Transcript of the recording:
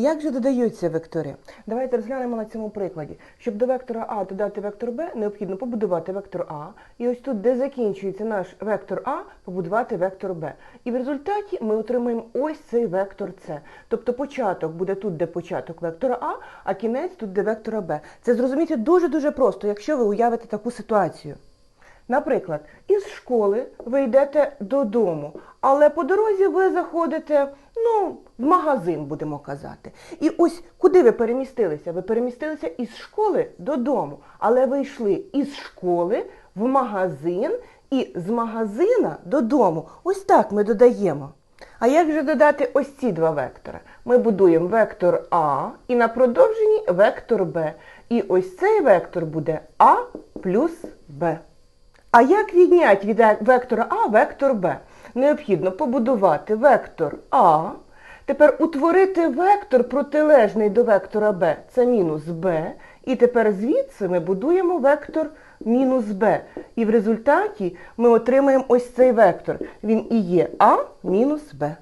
Як же додаються вектори? Давайте розглянемо на цьому прикладі. Щоб до вектора А додати вектор Б, необхідно побудувати вектор А. І ось тут, де закінчується наш вектор А, побудувати вектор Б. І в результаті ми отримаємо ось цей вектор С. Тобто початок буде тут, де початок вектора А, а кінець тут, де вектора Б. Це зрозуміти дуже-дуже просто, якщо ви уявите таку ситуацію. Наприклад, із школи ви йдете додому, але по дорозі ви заходите, ну, в магазин, будемо казати. І ось куди ви перемістилися? Ви перемістилися із школи додому, але ви йшли із школи в магазин і з магазина додому. Ось так ми додаємо. А як же додати ось ці два вектори? Ми будуємо вектор А і на продовженні вектор Б. І ось цей вектор буде А плюс Б. А як відняти від вектора А вектор Б? Необхідно побудувати вектор А, тепер утворити вектор протилежний до вектора Б, це мінус Б, і тепер звідси ми будуємо вектор мінус Б. І в результаті ми отримаємо ось цей вектор. Він і є А мінус Б.